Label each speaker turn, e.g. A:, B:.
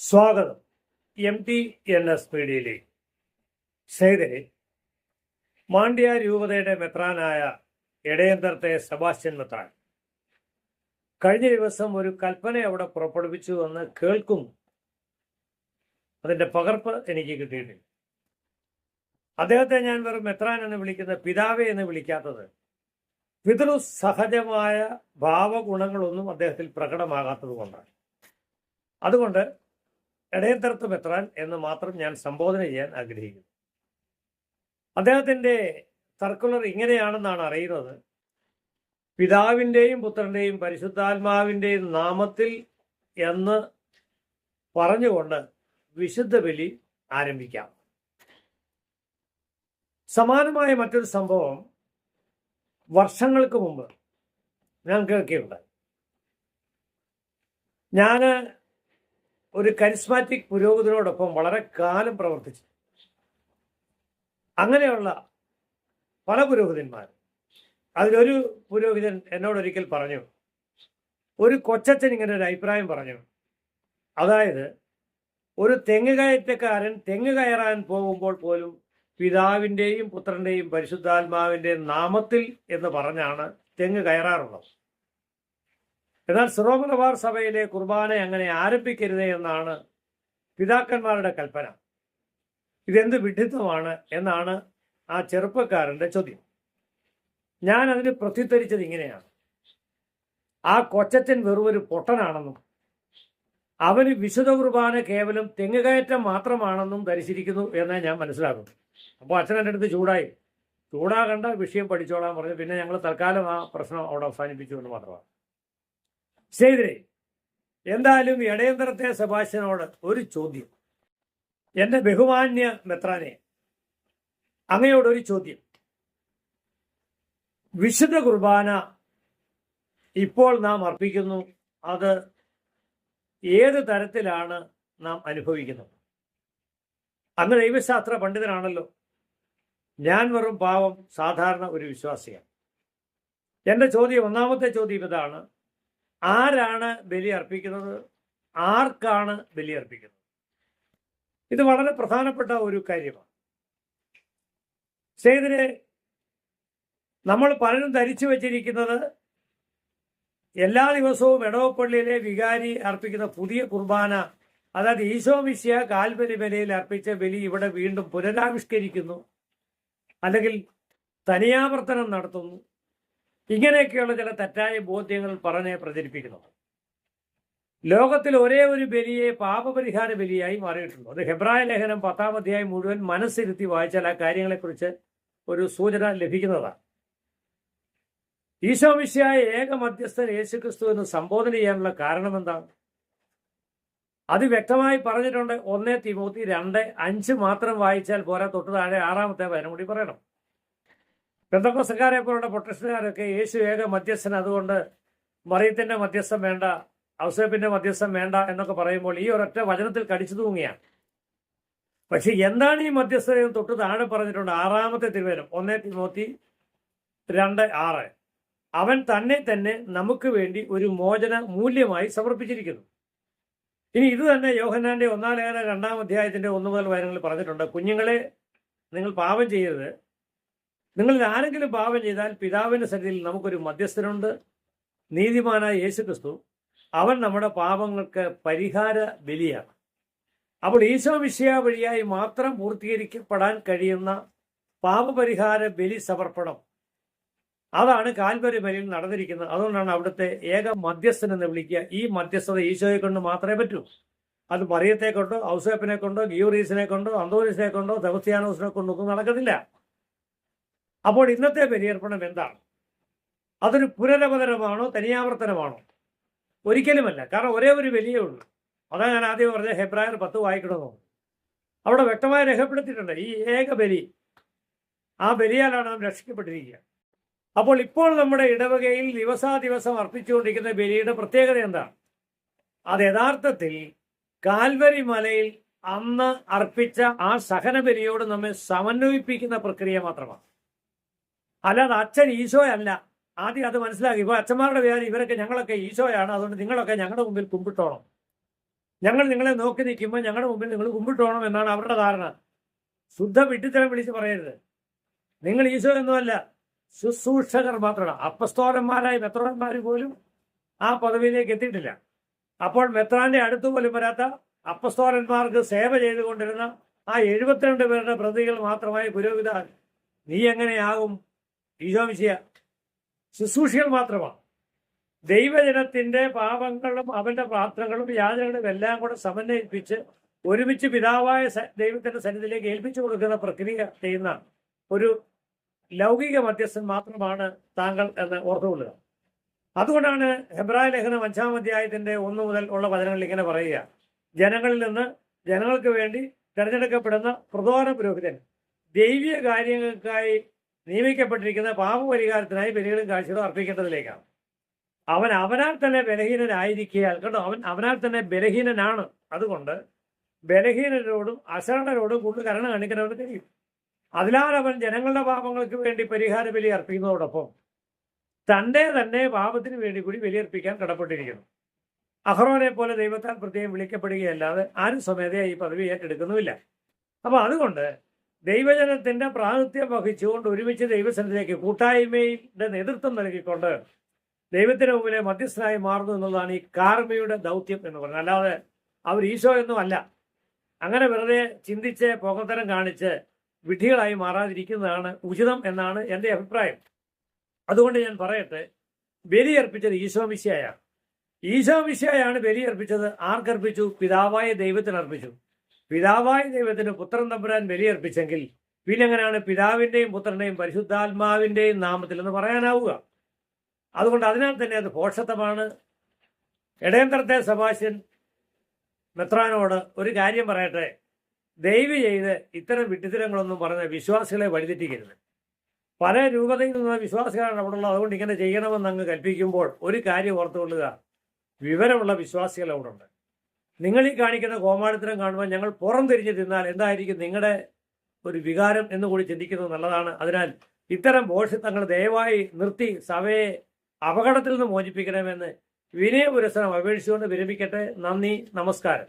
A: സ്വാഗതം. M T N S മീഡിയയിലേക്ക് സേതരെ മാണ്ഡ്യ രൂപതയുടെ മെത്രാനായ ഇടയന്തരത്തെ സെബാസ്റ്റ്യൻ മെത്രാൻ. കഴിഞ്ഞ ദിവസം ഒരു കൽപ്പന അവിടെ പുറപ്പെടുവിച്ചു എന്ന് കേൾക്കും. അതിന്റെ പകർപ്പ് എനിക്ക് കിട്ടിയിട്ടില്ല. അദ്ദേഹത്തെ ഞാൻ വെറും മെത്രാൻ എന്ന് വിളിക്കുന്ന പിതാവെ എന്ന് വിളിക്കാത്തത് പിതൃ സഹജമായ ഭാവഗുണങ്ങളൊന്നും അദ്ദേഹത്തിൽ പ്രകടമാകാത്തത് കൊണ്ടാണ്. അതുകൊണ്ട് ഇടയത്തരത്ത് മെത്രാൻ എന്ന് മാത്രം ഞാൻ സംബോധന ചെയ്യാൻ ആഗ്രഹിക്കുന്നു. അദ്ദേഹത്തിന്റെ സർക്കുലർ ഇങ്ങനെയാണെന്നാണ് അറിയുന്നത്. പിതാവിന്റെയും പുത്രന്റെയും പരിശുദ്ധാത്മാവിന്റെയും നാമത്തിൽ എന്ന് പറഞ്ഞുകൊണ്ട് വിശുദ്ധ ബലി ആരംഭിക്കാം. സമാനമായ മറ്റൊരു സംഭവം വർഷങ്ങൾക്ക് മുമ്പ് ഞാൻ കേൾക്കുകയുണ്ടായി ഞാൻ ഒരു കരിസ്മാറ്റിക് പുരോഗതിനോടൊപ്പം വളരെ കാലം പ്രവർത്തിച്ചു. അങ്ങനെയുള്ള പല പുരോഹിതന്മാർ അതിലൊരു പുരോഹിതൻ എന്നോടൊരിക്കൽ പറഞ്ഞു. ഒരു കൊച്ചച്ഛൻ ഇങ്ങനെ ഒരു അഭിപ്രായം പറഞ്ഞു. അതായത് ഒരു തെങ്ങ് കയറ്റക്കാരൻ തെങ്ങ് കയറാൻ പോകുമ്പോൾ പോലും പിതാവിന്റെയും പുത്രന്റെയും പരിശുദ്ധാത്മാവിന്റെയും നാമത്തിൽ എന്ന് പറഞ്ഞാണ് തെങ്ങ് കയറാറുള്ളത്. എന്നാൽ സിറോമലബാർ സഭയിലെ കുർബാന അങ്ങനെ ആരംഭിക്കരുത് എന്നാണ് പിതാക്കന്മാരുടെ കൽപ്പന. ഇതെന്ത് വിഡിത്തമാണ് എന്നാണ് ആ ചെറുപ്പക്കാരന്റെ ചോദ്യം. ഞാൻ അതിന് പ്രത്യുത്തരിച്ചത് ഇങ്ങനെയാണ്. ആ കൊച്ചച്ചൻ വെറും ഒരു പൊട്ടനാണെന്നും അവന് വിശുദ്ധ കുർബാന കേവലം തെങ്ങുകയറ്റം മാത്രമാണെന്നും ധരിച്ചിരിക്കുന്നു എന്നേ ഞാൻ മനസ്സിലാക്കുന്നു. അപ്പോൾ അച്ഛൻ എന്റെ അടുത്ത് ചൂടായി. ചൂടാകണ്ട വിഷയം പഠിച്ചോളാൻ പറഞ്ഞു പിന്നെ ഞങ്ങൾ തൽക്കാലം ആ പ്രശ്നം അവിടെ അവസാനിപ്പിച്ചു എന്ന് മാത്രമാണ്. സ്നേഹിതരെ എന്തായാലും ഇടയന്തരത്തെ സെബാസ്റ്റ്യനോട് ഒരു ചോദ്യം. എന്റെ ബഹുമാന്യ മെത്രാനെ അങ്ങയോടൊരു ചോദ്യം. വിശുദ്ധ കുർബാന ഇപ്പോൾ നാം അർപ്പിക്കുന്നു. അത് ഏത് തരത്തിലാണ് നാം അനുഭവിക്കുന്നത്? അങ്ങ് ദൈവശാസ്ത്ര പണ്ഡിതനാണല്ലോ. ഞാൻ വെറും പാവം സാധാരണ ഒരു വിശ്വാസിയാണ്. എന്റെ ചോദ്യം ഒന്നാമത്തെ ചോദ്യം ഇതാണ്. ആരാണ് ബലി അർപ്പിക്കുന്നത് ആർക്കാണ് ബലി അർപ്പിക്കുന്നത് ഇത് വളരെ പ്രധാനപ്പെട്ട ഒരു കാര്യമാണ്. സ്നേഹിതരെ നമ്മൾ പലരും ധരിച്ചു വച്ചിരിക്കുന്നത് എല്ലാ ദിവസവും എടവപ്പള്ളിയിലെ വികാരി അർപ്പിക്കുന്ന പുതിയ കുർബാന അതായത് ഈശോ മിശിയ കാൽബലി ബലിയിൽ അർപ്പിച്ച ബലി ഇവിടെ വീണ്ടും പുനരാവിഷ്കരിക്കുന്നു. അല്ലെങ്കിൽ തനിയാവർത്തനം നടത്തുന്നു. ഇങ്ങനെയൊക്കെയുള്ള ചില തെറ്റായ ബോധ്യങ്ങൾ പറഞ്ഞ് പ്രചരിപ്പിക്കുന്നത് ലോകത്തിൽ ഒരേ ഒരു ബലിയെ പാപപരിഹാര ബലിയായി മാറിയിട്ടുണ്ട്. അത് ഹെബ്രായ ലേഖനം പത്താം അധ്യായം മുഴുവൻ മനസ്സിരുത്തി വായിച്ചാൽ ആ കാര്യങ്ങളെക്കുറിച്ച് ഒരു സൂചന ലഭിക്കുന്നതാണ്. ഈശോമിശയായ ഏക മധ്യസ്ഥൻ യേശുക്രിസ്തു എന്ന് സംബോധന ചെയ്യാനുള്ള കാരണം എന്താണ് അത് വ്യക്തമായി പറഞ്ഞിട്ടുണ്ട്. ഒന്നേ തിമൂത്തി രണ്ട് അഞ്ച് മാത്രം വായിച്ചാൽ പോരാ. തൊട്ട് താഴെ ആറാമത്തെ വരം കൂടി പറയണം. ബന്ധക്കോസക്കാരെ പോലുള്ള പ്രൊട്ടക്ഷനുകാരൊക്കെ യേശു ഏക മധ്യസ്ഥൻ. അതുകൊണ്ട് മറിയത്തിന്റെ മധ്യസ്ഥം വേണ്ട ഔസേപ്പിന്റെ മധ്യസ്ഥം വേണ്ട എന്നൊക്കെ പറയുമ്പോൾ ഈ ഒരൊറ്റ വചനത്തിൽ കടിച്ചു തൂങ്ങിയാണ് പക്ഷെ എന്താണ് ഈ മധ്യസ്ഥതയെന്ന് തൊട്ട് താഴെ പറഞ്ഞിട്ടുണ്ട്? ആറാമത്തെ തിരുവേരം ഒന്നേ തിമോത്തി രണ്ട് ആറ്. അവൻ തന്നെ തന്നെ നമുക്ക് വേണ്ടി ഒരു മോചന മൂല്യമായി സമർപ്പിച്ചിരിക്കുന്നു. ഇനി ഇത് തന്നെ യോഹന്നാന്റെ ഒന്നാം ലേഖന രണ്ടാം അധ്യായത്തിന്റെ ഒന്ന് മുതൽ വയനങ്ങളിൽ പറഞ്ഞിട്ടുണ്ട്. കുഞ്ഞുങ്ങളെ നിങ്ങൾ പാപം ചെയ്യരുത്. നിങ്ങളിൽ ആരെങ്കിലും പാപം ചെയ്താൽ പിതാവിന്റെ സന്നിധിയിൽ നമുക്കൊരു മധ്യസ്ഥനുണ്ട്. നീതിമാനായ യേശു ക്രിസ്തു അവൻ നമ്മുടെ പാപങ്ങൾക്ക് പരിഹാര ബലിയാണ്. അപ്പോൾ ഈശോ വിഷയ വഴിയായി മാത്രം പൂർത്തീകരിക്കപ്പെടാൻ കഴിയുന്ന പാപപരിഹാര ബലി സമർപ്പണം. അതാണ് കാൽവരി ബലിയിൽ നടന്നിരിക്കുന്നത്. അതുകൊണ്ടാണ് അവിടുത്തെ ഏക മധ്യസ്ഥൻ എന്ന് വിളിക്കുക. ഈ മധ്യസ്ഥത ഈശോയെ കൊണ്ട് മാത്രമേ പറ്റൂ. അത് മറിയത്തെ കൊണ്ടോ ഔസേപ്പിനെ കൊണ്ടോ ഗിയൂറീസിനെ കൊണ്ടോ അന്തോരീസിനെ കൊണ്ടോ ദവസ്യാനോസിനെ കൊണ്ടോ ഒന്നും നടക്കുന്നില്ല അപ്പോൾ ഇന്നത്തെ ബലിയർപ്പണം എന്താണ്? അതൊരു പുനരവതരമാണോ തനിയാവർത്തനമാണോ? ഒരിക്കലുമല്ല. കാരണം ഒരേ ഒരു വലിയേ ഉള്ളൂ. അതാ ഞാൻ ആദ്യം പറഞ്ഞ ഹെബ്രായർ പത്ത് വായിക്കണമെന്ന് അവിടെ വ്യക്തമായി രേഖപ്പെടുത്തിയിട്ടുണ്ട്. ഈ ഏക ബലി ആ ബലിയാലാണ് നാം രക്ഷിക്കപ്പെട്ടിരിക്കുക. അപ്പോൾ ഇപ്പോൾ നമ്മുടെ ഇടവകയിൽ ദിവസാ ദിവസം അർപ്പിച്ചുകൊണ്ടിരിക്കുന്ന ബലിയുടെ പ്രത്യേകത എന്താണ്? അത് യഥാർത്ഥത്തിൽ കാൽവരി മലയിൽ അന്ന് അർപ്പിച്ച ആ സഹന ബലിയോട് നമ്മെ സമന്വയിപ്പിക്കുന്ന പ്രക്രിയ മാത്രമാണ്. അല്ലാതെ അച്ഛൻ ഈശോയല്ല. ആദ്യം അത് മനസ്സിലാക്കി. ഇപ്പൊ അച്ഛന്മാരുടെ വിചാരം ഇവരൊക്കെ ഞങ്ങളൊക്കെ ഈശോയാണ്. അതുകൊണ്ട് നിങ്ങളൊക്കെ ഞങ്ങളുടെ മുമ്പിൽ കുമ്പിട്ടോണം. ഞങ്ങൾ നിങ്ങളെ നോക്കി നിൽക്കുമ്പോൾ ഞങ്ങളുടെ മുമ്പിൽ നിങ്ങൾ കുമ്പിട്ടോണം എന്നാണ് അവരുടെ ധാരണ. ശുദ്ധ വിട്ടിത്തരം വിളിച്ച് പറയരുത്. നിങ്ങൾ ഈശോ ഒന്നുമല്ല ശുശ്രൂഷകർ മാത്രമാണ്. അപ്പസ്തോലന്മാരായ മെത്രോന്മാർ പോലും ആ പദവിയിലേക്ക് എത്തിയിട്ടില്ല. അപ്പോൾ മെത്രാന്റെ അടുത്ത് പോലും വരാത്ത അപ്പസ്തോലന്മാർക്ക് സേവ ചെയ്തുകൊണ്ടിരുന്ന ആ എഴുപത്തിരണ്ട് പേരുടെ പ്രതികൾ മാത്രമായി പുരോഹിത നീ എങ്ങനെയാകും? ഈശോ വിഷയ ശുശ്രൂഷികൾ മാത്രമാണ്. ദൈവജനത്തിന്റെ പാപങ്ങളും അവന്റെ പ്രാർത്ഥനകളും യാചനകളും എല്ലാം കൂടെ സമന്വയിപ്പിച്ച് ഒരുമിച്ച് പിതാവായ ദൈവത്തിന്റെ സന്നിധിയിലേക്ക് ഏൽപ്പിച്ചു കൊടുക്കുന്ന പ്രക്രിയ ചെയ്യുന്ന ഒരു ലൗകിക മധ്യസ്ഥൻ മാത്രമാണ് താങ്കൾ എന്ന് ഓർത്തുകൊള്ളുക. അതുകൊണ്ടാണ് ഹെബ്രായ ലേഖനം അഞ്ചാം അധ്യായത്തിന്റെ ഒന്ന് മുതൽ ഉള്ള വചനങ്ങളിൽ ഇങ്ങനെ പറയുക. ജനങ്ങളിൽ നിന്ന് ജനങ്ങൾക്ക് വേണ്ടി തിരഞ്ഞെടുക്കപ്പെടുന്ന പ്രധാന പുരോഹിതൻ ദൈവിക കാര്യങ്ങൾക്കായി നിയമിക്കപ്പെട്ടിരിക്കുന്ന പാപപരിഹാരത്തിനായി ബലികളും കാഴ്ചകളും അർപ്പിക്കേണ്ടതിലേക്കാണ്. അവൻ അവനാൽ തന്നെ ബലഹീനനായിരിക്കയാൽ കണ്ടോ? അവൻ അവനാൽ തന്നെ ബലഹീനനാണ്. അതുകൊണ്ട് ബലഹീനരോടും അശരണരോടും കൂടുതൽ കരുണ കാണിക്കുന്നവന് കഴിയും. അതിനാൽ അവൻ ജനങ്ങളുടെ പാപങ്ങൾക്ക് വേണ്ടി പരിഹാര ബലി അർപ്പിക്കുന്നതോടൊപ്പം തന്റെ തന്നെ പാപത്തിന് വേണ്ടി കൂടി ബലിയർപ്പിക്കാൻ കടപ്പെട്ടിരിക്കുന്നു. അഹ്റോനെ പോലെ ദൈവത്താൽ പ്രത്യേകം വിളിക്കപ്പെടുകയല്ലാതെ ആരും സ്വമേധയായി ഈ പദവി ഏറ്റെടുക്കുന്നുമില്ല. അപ്പോൾ അതുകൊണ്ട് ദൈവജനത്തിന്റെ പ്രാതിഥ്യം വഹിച്ചുകൊണ്ട് ഒരുമിച്ച് ദൈവസനത്തിലേക്ക് കൂട്ടായ്മയുടെ നേതൃത്വം നൽകിക്കൊണ്ട് ദൈവത്തിന് മുമ്പിലെ മധ്യസ്ഥനായി മാറുന്നു എന്നുള്ളതാണ് ഈ കാർമയുടെ ദൗത്യം എന്ന് പറയുന്നത്. അല്ലാതെ അവർ ഈശോ എന്നും അല്ല. അങ്ങനെ വെറുതെ ചിന്തിച്ച് പോകത്തരം കാണിച്ച് വിധികളായി മാറാതിരിക്കുന്നതാണ് ഉചിതം എന്നാണ് എന്റെ അഭിപ്രായം. അതുകൊണ്ട് ഞാൻ പറയട്ടെ ബലിയർപ്പിച്ചത് ഈശോ മിശിയായാണ് ഈശോ മിശയായാണ് ബലിയർപ്പിച്ചത്. ആർക്കർപ്പിച്ചു? പിതാവായ ദൈവത്തിന് അർപ്പിച്ചു പിതാവായ ദൈവത്തിന് പുത്രൻ തമ്പുരാൻ ബലിയർപ്പിച്ചെങ്കിൽ പിന്നെ എങ്ങനെയാണ് പിതാവിന്റെയും പുത്രന്റെയും പരിശുദ്ധാത്മാവിന്റെയും നാമത്തിൽ എന്ന് പറയാനാവുക. അതുകൊണ്ട് അതിനാൽ തന്നെ അത് പോഷത്വമാണ്. ഇടയന്ത്രത്തെ സഭാഷ്യൻ മെത്രാനോട് ഒരു കാര്യം പറയട്ടെ. ദയവ് ചെയ്ത് ഇത്തരം വിട്ടിത്തരങ്ങളൊന്നും പറഞ്ഞ വിശ്വാസികളെ വഴിതെറ്റിക്കരുത്. പല രൂപതയിൽ നിന്നുള്ള വിശ്വാസികളാണ് അവിടെ ഉള്ളത് അതുകൊണ്ട് ഇങ്ങനെ ചെയ്യണമെന്ന് അങ്ങ് കൽപ്പിക്കുമ്പോൾ ഒരു കാര്യം ഓർത്തുകൊള്ളുക. വിവരമുള്ള വിശ്വാസികൾ അവിടെ ഉണ്ട് നിങ്ങൾ ഈ കാണിക്കുന്ന കോമാളിത്തരം കാണുമ്പോൾ ഞങ്ങൾ പുറം തിരിഞ്ഞ് തിന്നാൽ എന്തായിരിക്കും നിങ്ങളുടെ ഒരു വികാരം എന്ന് കൂടി ചിന്തിക്കുന്നത് നല്ലതാണ്. അതിനാൽ ഇത്തരം ഭോഷിത്തങ്ങൾ ദയവായി നിർത്തി സഭയെ അപകടത്തിൽ നിന്ന് മോചിപ്പിക്കണമെന്ന് വിനയപുരസരം അപേക്ഷിച്ചുകൊണ്ട് വിരമിക്കട്ടെ. നന്ദി നമസ്കാരം.